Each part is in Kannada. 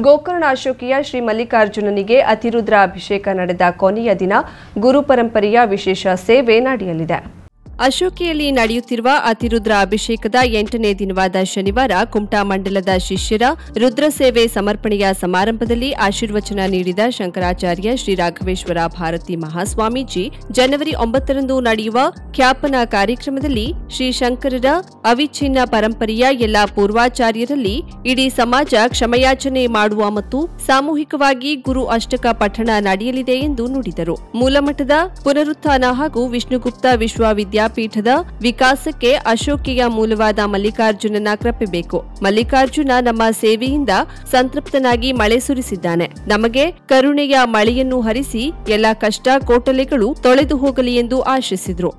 ಗೋಕರ್ಣ ಅಶೋಕಿಯ ಶ್ರೀ ಮಲ್ಲಿಕಾರ್ಜುನನಿಗೆ ಅತಿರುದ್ರ ಅಭಿಷೇಕ ನಡೆದ ಕೊನೆಯ ದಿನ ಗುರು ಪರಂಪರೆಯ ವಿಶೇಷ ಸೇವೆ ನಡೆಯಲಿದೆ. ಅಶೋಕಿಯಲ್ಲಿ ನಡೆಯುತ್ತಿರುವ ಅತಿರುದ್ರ ಅಭಿಷೇಕದ ಎಂಟನೇ ದಿನವಾದ ಶನಿವಾರ ಕುಮಟಾ ಮಂಡಲದ ಶಿಷ್ಯರ ರುದ್ರ ಸೇವೆ ಸಮರ್ಪಣೆಯ ಸಮಾರಂಭದಲ್ಲಿ ಆಶೀರ್ವಚನ ನೀಡಿದ ಶಂಕರಾಚಾರ್ಯ ಶ್ರೀ ರಾಘವೇಶ್ವರ ಭಾರತಿ ಮಹಾಸ್ವಾಮೀಜಿ ಜನವರಿ ಒಂಬತ್ತರಂದು ನಡೆಯುವ ಖ್ಯಾಪನ ಕಾರ್ಯಕ್ರಮದಲ್ಲಿ ಶ್ರೀ ಶಂಕರರ ಅವಿಚ್ಛಿನ್ನ ಪರಂಪರೆಯ ಎಲ್ಲ ಪೂರ್ವಾಚಾರ್ಯರಲ್ಲಿ ಇಡೀ ಸಮಾಜ ಕ್ಷಮಯಾಚನೆ ಮಾಡುವ ಮತ್ತು ಸಾಮೂಹಿಕವಾಗಿ ಗುರು ಅಷ್ಟಕ ಪಠಣ ನಡೆಯಲಿದೆ ಎಂದು ನುಡಿದರು. ಮೂಲಮಠದ ಪುನರುತ್ಥಾನ ಹಾಗೂ ವಿಷ್ಣುಗುಪ್ತ ವಿಶ್ವವಿದ್ಯಾಪೀಠದ ವಿಕಾಸಕ್ಕೆ ಅಶೋಕಿಯ ಮೂಲವಾದ ಮಲ್ಲಿಕಾರ್ಜುನನ ಕೃಪೆ ಬೇಕು. ಮಲ್ಲಿಕಾರ್ಜುನ ನಮ್ಮ ಸೇವೆಯಿಂದ ಸಂತೃಪ್ತನಾಗಿ ಮಳೆ ಸುರಿಸಿದ್ದಾನೆ. ನಮಗೆ ಕರುಣೆಯ ಮಳೆಯನ್ನು ಹರಿಸಿ ಎಲ್ಲ ಕಷ್ಟ ಕೋಟಲೆಗಳು ತೊಳೆದು ಹೋಗಲಿ ಎಂದು ಆಶಿಸಿದ್ರು.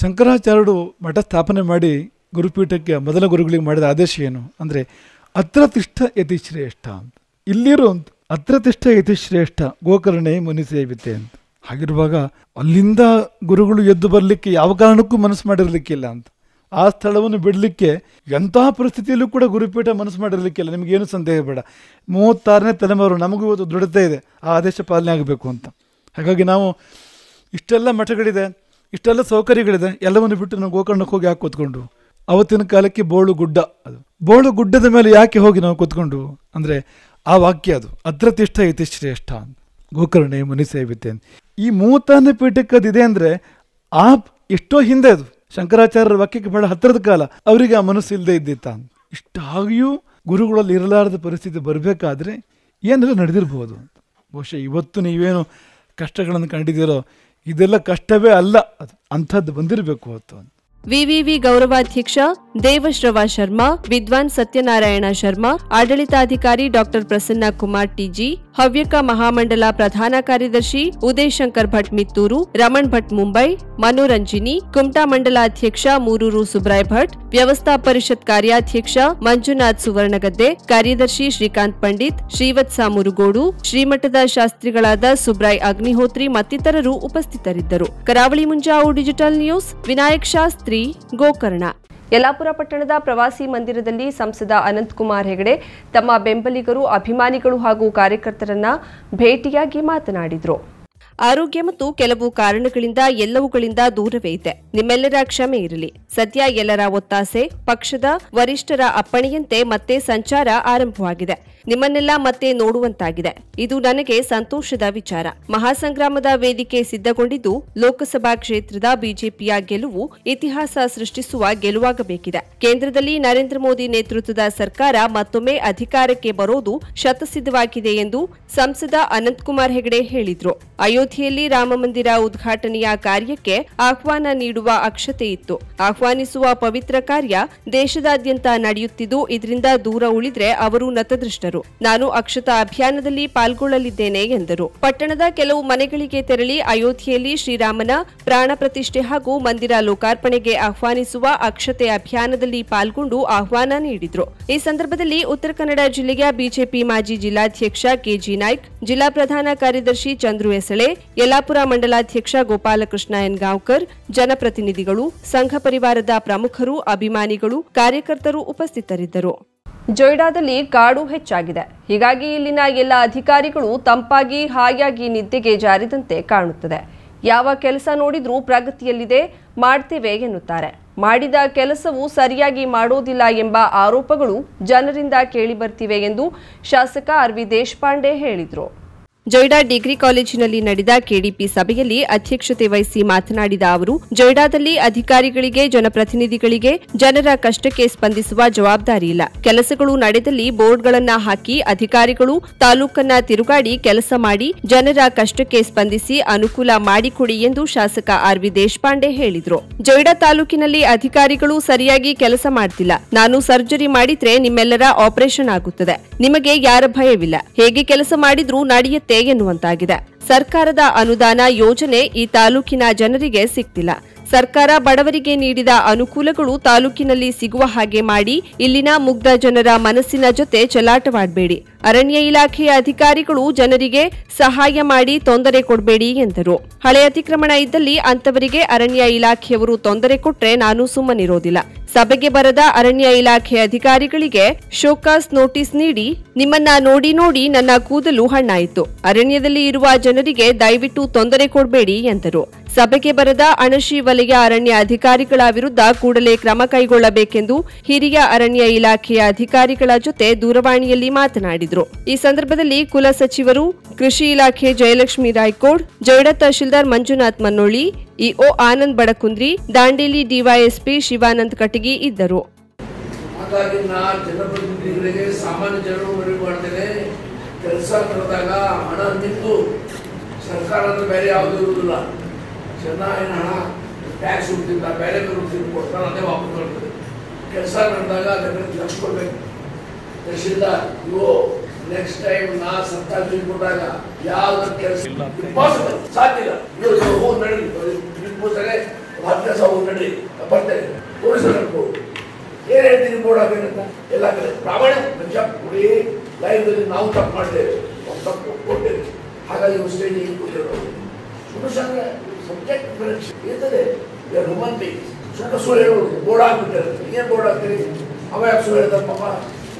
ಶಂಕರಾಚಾರ್ಯರು ಮಠ ಸ್ಥಾಪನೆ ಮಾಡಿ ಗುರುಪೀಠಕ್ಕೆ ಮೊದಲ ಗುರುಗಳಿಗೆ ಮಾಡಿದ ಆದೇಶ ಏನು? ಅಂದರೆ, ಅತ್ರ ತಿಷ್ಠ ಯತಿ ಶ್ರೇಷ್ಠ ಅಂತ. ಇಲ್ಲಿರೋ ಅಂತ ಅತ್ರ ತಿಷ್ಠ ಯತಿ ಶ್ರೇಷ್ಠ ಗೋಕರ್ಣೆ ಮುನಿ ಸೇವಿತೆ ಅಂತ. ಹಾಗಿರುವಾಗ ಅಲ್ಲಿಂದ ಗುರುಗಳು ಎದ್ದು ಬರಲಿಕ್ಕೆ ಯಾವ ಕಾರಣಕ್ಕೂ ಮನಸ್ಸು ಮಾಡಿರಲಿಕ್ಕಿಲ್ಲ ಅಂತ. ಆ ಸ್ಥಳವನ್ನು ಬಿಡಲಿಕ್ಕೆ ಎಂತಹ ಪರಿಸ್ಥಿತಿಯಲ್ಲೂ ಕೂಡ ಗುರುಪೀಠ ಮನಸ್ಸು ಮಾಡಿರಲಿಕ್ಕಿಲ್ಲ. ನಿಮಗೇನು ಸಂದೇಹ ಬೇಡ. ಮೂವತ್ತಾರನೇ ತಲೆಮಾರು ನಮಗೂ ಇವತ್ತು ದೃಢತೆ ಇದೆ. ಆ ಆದೇಶ ಪಾಲನೆ ಆಗಬೇಕು ಅಂತ. ಹಾಗಾಗಿ ನಾವು ಇಷ್ಟೆಲ್ಲ ಮಠಗಳಿದೆ, ಇಷ್ಟೆಲ್ಲ ಸೌಕರ್ಯಗಳಿದೆ, ಎಲ್ಲವನ್ನು ಬಿಟ್ಟು ನಾವು ಗೋಕರ್ಣಕ್ಕೆ ಹೋಗಿ ಯಾಕೆ ಕೂತ್ಕೊಂಡು? ಅವತ್ತಿನ ಕಾಲಕ್ಕೆ ಬೋಳು ಗುಡ್ಡ ಅದು. ಬೋಳು ಗುಡ್ಡದ ಮೇಲೆ ಯಾಕೆ ಹೋಗಿ ನಾವು ಕೂತ್ಕೊಂಡು? ಅಂದರೆ ಆ ವಾಕ್ಯ ಅದು. ಅದ್ರತಿಷ್ಠ ಇತಿ ಶ್ರೇಷ್ಠ ಅಂತ. ಗೋಕರ್ಣೆ ಮುನಿ ಸೇವಿತೆ ಅಂತ. ಈ ಮೂವತ್ತಾರನೇ ಪೀಠಕ್ಕೆ ಅದಿದೆ ಅಂದರೆ ಆ ಎಷ್ಟೋ ಹಿಂದೆ ಅದು. ಶಂಕರಾಚಾರ್ಯರ ವಾಕ್ಯಕ್ಕೆ ಬಹಳ ಹತ್ತಿರದ ಕಾಲ. ಅವರಿಗೆ ಆ ಮನಸ್ಸು ಇಲ್ಲದೆ ಇದ್ದಿತ್ತ. ಇಷ್ಟಾಗಿಯೂ ಗುರುಗಳಲ್ಲಿ ಇರಲಾರದ ಪರಿಸ್ಥಿತಿ ಬರಬೇಕಾದ್ರೆ ಏನೆಲ್ಲ ನಡೆದಿರ್ಬೋದು ಬಹುಶಃ ಇವತ್ತು ನೀವೇನು ಕಷ್ಟಗಳನ್ನು ಕಂಡಿದ್ದೀರೋ, ಇದೆಲ್ಲ ಕಷ್ಟವೇ ಅಲ್ಲ. ಅದು ಅಂಥದ್ದು ಬಂದಿರಬೇಕು ಹೊತ್ತು ವಿವಿವಿ ಗೌರವಾಧ್ಯಕ್ಷ ದೇವಶ್ರವ ಶರ್ಮಾ, ವಿದ್ವಾನ್ ಸತ್ಯನಾರಾಯಣ ಶರ್ಮಾ, ಆಡಳಿತಾಧಿಕಾರಿ ಡಾಕ್ಟರ್ ಪ್ರಸನ್ನ ಕುಮಾರ್ ಟಿಜಿ, ಹವ್ಯಕ ಮಹಾಮಂಡಲ ಪ್ರಧಾನ ಕಾರ್ಯದರ್ಶಿ ಉದಯ್ ಶಂಕರ್ ಭಟ್ ಮಿತ್ತೂರು, ರಮಣ್ ಭಟ್ ಮುಂಬೈ ಮನೋರಂಜಿನಿ ಕುಮಟಾ ಮಂಡಲಾಧ್ಯಕ್ಷ ಮೂರೂರು ಸುಬ್ರಾಯ್ ಭಟ್, ವ್ಯವಸ್ಥಾ ಪರಿಷತ್ ಕಾರ್ಯಾಧ್ಯಕ್ಷ ಮಂಜುನಾಥ್ ಸುವರ್ಣಗದ್ದೆ, ಕಾರ್ಯದರ್ಶಿ ಶ್ರೀಕಾಂತ್ ಪಂಡಿತ್, ಶ್ರೀವತ್ಸ ಮುರುಗೋಡು, ಶ್ರೀಮಠದ ಶಾಸ್ತ್ರಿಗಳಾದ ಸುಬ್ರಾಯ್ ಅಗ್ನಿಹೋತ್ರಿ ಮತ್ತಿತರರು ಉಪಸ್ಥಿತರಿದ್ದರು. Karavali Munjavu digital news, Vinayak Shastri, Gokarna. Yellapur ಪಟ್ಟಣದ ಪ್ರವಾಸಿ ಮಂದಿರದಲ್ಲಿ ಸಂಸದ ಅನಂತಕುಮಾರ್ ಹೆಗಡೆ ತಮ್ಮ ಬೆಂಬಲಿಗರು, ಅಭಿಮಾನಿಗಳು ಹಾಗೂ ಕಾರ್ಯಕರ್ತರನ್ನ ಭೇಟಿಯಾಗಿ ಮಾತನಾಡಿದರು. ಆರೋಗ್ಯ ಮತ್ತು ಕೆಲವು ಕಾರಣಗಳಿಂದ ಎಲ್ಲವುಗಳಿಂದ ದೂರವೇ ಇದೆ. ನಿಮ್ಮೆಲ್ಲರ ಕ್ಷಮೆ ಇರಲಿ. ಸದ್ಯ ಎಲ್ಲರ ಒತ್ತಾಸೆ, ಪಕ್ಷದ ವರಿಷ್ಠರ ಅಪ್ಪಣೆಯಂತೆ ಮತ್ತೆ ಸಂಚಾರ ಆರಂಭವಾಗಿದೆ. ನಿಮ್ಮನ್ನೆಲ್ಲ ಮತ್ತೆ ನೋಡುವಂತಾಗಿದೆ. ಇದು ನನಗೆ ಸಂತೋಷದ ವಿಚಾರ. ಮಹಾಸಂಗ್ರಾಮದ ವೇದಿಕೆ ಸಿದ್ಧಗೊಂಡಿದ್ದು ಲೋಕಸಭಾ ಕ್ಷೇತ್ರದ ಬಿಜೆಪಿಯ ಗೆಲುವು ಇತಿಹಾಸ ಸೃಷ್ಟಿಸುವ ಗೆಲುವಾಗಬೇಕಿದೆ. ಕೇಂದ್ರದಲ್ಲಿ ನರೇಂದ್ರ ಮೋದಿ ನೇತೃತ್ವದ ಸರ್ಕಾರ ಮತ್ತೊಮ್ಮೆ ಅಧಿಕಾರಕ್ಕೆ ಬರೋದು ಶತಸಿದ್ಧವಾಗಿದೆ ಎಂದು ಸಂಸದ ಅನಂತಕುಮಾರ್ ಹೆಗಡೆ ಹೇಳಿದ್ರು. ಅಯೋಧ್ಯೆಯಲ್ಲಿ ರಾಮಮಂದಿರ ಉದ್ಘಾಟನೆಯ ಕಾರ್ಯಕ್ಕೆ ಆಹ್ವಾನ ನೀಡುವ ಅಕ್ಷತೆ ಇತ್ತು. ಆಹ್ವಾನಿಸುವ ಪವಿತ್ರ ಕಾರ್ಯ ದೇಶದಾದ್ಯಂತ ನಡೆಯುತ್ತಿದ್ದು, ಇದರಿಂದ ದೂರ ಉಳಿದ್ರೆ ಅವರು ನತದೃಷ್ಟರು. ನಾನು ಅಕ್ಷತಾ ಅಭಿಯಾನದಲ್ಲಿ ಪಾಲ್ಗೊಳ್ಳಲಿದ್ದೇನೆ ಎಂದರು. ಪಟ್ಟಣದ ಕೆಲವು ಮನೆಗಳಿಗೆ ತೆರಳಿ ಅಯೋಧ್ಯೆಯಲ್ಲಿ ಶ್ರೀರಾಮನ ಪ್ರಾಣ ಪ್ರತಿಷ್ಠೆ ಹಾಗೂ ಮಂದಿರ ಲೋಕಾರ್ಪಣೆಗೆ ಆಹ್ವಾನಿಸುವ ಅಕ್ಷತೆ ಅಭಿಯಾನದಲ್ಲಿ ಪಾಲ್ಗೊಂಡು ಆಹ್ವಾನ ನೀಡಿದರು. ಈ ಸಂದರ್ಭದಲ್ಲಿ ಉತ್ತರ ಕನ್ನಡ ಜಿಲ್ಲೆಯ ಬಿಜೆಪಿ ಮಾಜಿ ಜಿಲ್ಲಾಧ್ಯಕ್ಷ ಕೆಜಿ ನಾಯ್ಕ್, ಜಿಲ್ಲಾ ಪ್ರಧಾನ ಕಾರ್ಯದರ್ಶಿ ಚಂದ್ರು ಎಸಳೆ ಯಲ್ಲಾಪುರ ಮಂಡಲಾಧ್ಯಕ್ಷ ಗೋಪಾಲಕೃಷ್ಣ ಎನ್ ಗಾಂವ್ಕರ್ ಜನಪ್ರತಿನಿಧಿಗಳು, ಸಂಘ ಪರಿವಾರದ ಪ್ರಮುಖರು, ಅಭಿಮಾನಿಗಳು, ಕಾರ್ಯಕರ್ತರು ಉಪಸ್ಥಿತರಿದ್ದರು. ಜೊಯ್ಡಾದಲ್ಲಿ ಕಾಡು ಹೆಚ್ಚಾಗಿದೆ. ಹೀಗಾಗಿ ಇಲ್ಲಿನ ಎಲ್ಲ ಅಧಿಕಾರಿಗಳು ತಂಪಾಗಿ ಹಾಯಾಗಿ ನಿದ್ದೆಗೆ ಜಾರಿದಂತೆ ಕಾಣುತ್ತದೆ. ಯಾವ ಕೆಲಸ ನೋಡಿದ್ರೂ ಪ್ರಗತಿಯಲ್ಲಿದೆ, ಮಾಡ್ತೇವೆ ಎನ್ನುತ್ತಾರೆ. ಮಾಡಿದ ಕೆಲಸವು ಸರಿಯಾಗಿ ಮಾಡೋದಿಲ್ಲ ಎಂಬ ಆರೋಪಗಳು ಜನರಿಂದ ಕೇಳಿಬರ್ತಿವೆ ಎಂದು ಶಾಸಕ ಆರ್ ವಿ ದೇಶಪಾಂಡೆ ಹೇಳಿದರು. ಜೊಯ್ಡಾ ಡಿಗ್ರಿ ಕಾಲೇಜಿನಲ್ಲಿ ನಡೆದ ಕೆಡಿಪಿ ಸಭೆಯಲ್ಲಿ ಅಧ್ಯಕ್ಷತೆ ವಹಿಸಿ ಮಾತನಾಡಿದ ಅವರು, ಜೊಯ್ಡಾದಲ್ಲಿ ಅಧಿಕಾರಿಗಳಿಗೆ, ಜನಪ್ರತಿನಿಧಿಗಳಿಗೆ ಜನರ ಕಷ್ಟಕ್ಕೆ ಸ್ಪಂದಿಸುವ ಜವಾಬ್ದಾರಿ ಇಲ್ಲ. ಕೆಲಸಗಳು ನಡೆದಲ್ಲಿ ಬೋರ್ಡ್ಗಳನ್ನ ಹಾಕಿ ಅಧಿಕಾರಿಗಳು ತಾಲೂಕನ್ನ ತಿರುಗಾಡಿ ಕೆಲಸ ಮಾಡಿ ಜನರ ಕಷ್ಟಕ್ಕೆ ಸ್ಪಂದಿಸಿ ಅನುಕೂಲ ಮಾಡಿಕೊಡಿ ಎಂದು ಶಾಸಕ ಆರ್ ವಿ ದೇಶಪಾಂಡೆ ಹೇಳಿದರು. ಜೊಯ್ಡಾ ತಾಲೂಕಿನಲ್ಲಿ ಅಧಿಕಾರಿಗಳು ಸರಿಯಾಗಿ ಕೆಲಸ ಮಾಡ್ತಿಲ್ಲ. ನಾನು ಸರ್ಜರಿ ಮಾಡಿದ್ರೆ ನಿಮ್ಮೆಲ್ಲರ ಆಪರೇಷನ್ ಆಗುತ್ತದೆ. ನಿಮಗೆ ಯಾರ ಭಯವಿಲ್ಲ. ಹೇಗೆ ಕೆಲಸ ಮಾಡಿದ್ರೂ ನಡೆಯುತ್ತೆ. ಎನ್ನುವಂತಾಗಿದೆ. ಸರ್ಕಾರದ ಅನುದಾನ ಯೋಜನೆ ಈ ತಾಲೂಕಿನ ಜನರಿಗೆ ಸಿಗ್ತಿಲ್ಲ. ಸರ್ಕಾರ ಬಡವರಿಗೆ ನೀಡಿದ ಅನುಕೂಲಗಳು ತಾಲೂಕಿನಲ್ಲಿ ಸಿಗುವ ಹಾಗೆ ಮಾಡಿ ಇಲ್ಲಿನ ಮುಗ್ಧ ಜನರ ಮನಸ್ಸಿನ ಜೊತೆ ಚೆಲ್ಲಾಟವಾಡಬೇಡಿ ಅರಣ್ಯ ಇಲಾಖೆಯ ಅಧಿಕಾರಿಗಳು ಜನರಿಗೆ ಸಹಾಯ ಮಾಡಿ ತೊಂದರೆ ಕೊಡಬೇಡಿ ಎಂದರು. ಹಳೆ ಅತಿಕ್ರಮಣ ಇದ್ದಲ್ಲಿ ಅಂತವರಿಗೆ ಅರಣ್ಯ ಇಲಾಖೆಯವರು ತೊಂದರೆ ಕೊಟ್ರೆ ನಾನು ಸುಮ್ಮನಿರೋದಿಲ್ಲ. ಸಭೆಗೆ ಬರದ ಅರಣ್ಯ ಇಲಾಖೆ ಅಧಿಕಾರಿಗಳಿಗೆ ಶೋಕಾಸ್ ನೋಟಿಸ್ ನೀಡಿ, ನಿಮ್ಮನ್ನ ನೋಡಿ ನೋಡಿ ನನ್ನ ಕೂದಲು ಹಣ್ಣಾಯಿತು. ಅರಣ್ಯದಲ್ಲಿ ಇರುವ ಜನರಿಗೆ ದಯವಿಟ್ಟು ತೊಂದರೆ ಕೊಡಬೇಡಿ ಎಂದರು. ಸಭೆಗೆ ಬರದ ಅಣಶಿ ವಲಯ ಅರಣ್ಯ ಅಧಿಕಾರಿಗಳ ವಿರುದ್ಧ ಕೂಡಲೇ ಕ್ರಮ ಕೈಗೊಳ್ಳಬೇಕೆಂದು ಹಿರಿಯ ಅರಣ್ಯ ಇಲಾಖೆಯ ಅಧಿಕಾರಿಗಳ ಜೊತೆ ದೂರವಾಣಿಯಲ್ಲಿ ಮಾತನಾಡಿದರು. ಈ ಸಂದರ್ಭದಲ್ಲಿ ಕುಲ ಸಚಿವರು ಕೃಷಿ ಇಲಾಖೆ ಜಯಲಕ್ಷ್ಮಿ ರಾಯ್ಕೋಡ್, ಜೈಡಾ ತಹಶೀಲ್ದಾರ್ ಮಂಜುನಾಥ್ ಮನ್ನೋಳಿ, ಇಒ ಆನಂದ್ ಬಡಕುಂದ್ರಿ, ದಾಂಡೇಲಿ ಡಿವೈಎಸ್ಪಿ ಶಿವಾನಂದ್ ಕಟಗಿ ಇದ್ದರು. ಕೆಲಸ ನಡೆದಾಗ ಹಣ ನಿಂತು ಸರ್ಕಾರ ಅಂದ್ರೆ ಬೇರೆ ಯಾವುದು ಇರುವುದಿಲ್ಲ. ಚೆನ್ನಾಗಿ ಹಣ ಟ್ಯಾಕ್ಸ್ ಹುಡ್ತಿಲ್ಲ ಬೇರೆ ಬೇರೆ ಕೊಡ್ತಾರೆ, ಅದೇ ವಾಪಸ್ ಬರ್ತದೆ. ಕೆಲಸ ನಡೆದಾಗ ಅದಕ್ಕೆ ಲಕ್ಷ ಕೊಡ್ಬೇಕು ತಹಶೀಲ್ದಾರ್ ಇವು ನೆಕ್ಸ್ಟ್ ಟೈಮ್ ನಾ ಸತ್ತಾ ತಿಳ್ಕೊಂಡಾಗ ಯಾವ್ದು ಕೆಲಸ ಇಂಪಾಸಿಬಲ್ ಸಾಧ್ಯ ಇಲ್ಲ. ಇವರು ಹೋಗಿ ನಡೀರಿ. ನಿಮ್ಮೂಸರೆ ಹತ್ತು ಕೆಲಸ ಹೋಗಿ ನಡೀರಿ. ಬರ್ತೇನೆ ತೋರಿಸಬೇಕು ಏನ್ ಹೇಳ್ತೀನಿ ಬೋರ್ಡ್ ಆಗಬೇಕಂತ ಎಲ್ಲ ಕಡೆ ಪ್ರಾಮಾಣಿಕ ಮನುಷ್ಯ ಕೊಡಿ. ಲೈವ್ನಲ್ಲಿ ನಾವು ತಪ್ಪು ಮಾಡ್ತೇವೆ. ತಪ್ಪು ಕೊಟ್ಟೇವೆ ಹಾಗಾಗಿ ಇವು ಸ್ಟೇಜಿಗೆ ಕೂತಿರೋದು ಸುಮ್ಮನೆ ಸಬ್ಜೆಕ್ಟ್ ಪರೀಕ್ಷೆ ಇರ್ತದೆ ಹ್ಯೂಮನ್ ಬೀಂಗ್ಸ್ ಸುಮ್ಮನೆ ಸುಳ್ಳು ಹೇಳೋದು. ಬೋರ್ಡ್ ಆಗ್ಬಿಟ್ಟಿರುತ್ತೆ ಏನು ಬೋರ್ಡ್ ಆಗ್ತೀರಿ ಅವ ಯಾಕೆ ಸುಳ್ಳು ಹೇಳ್ತಾರೆ ಪಾಪ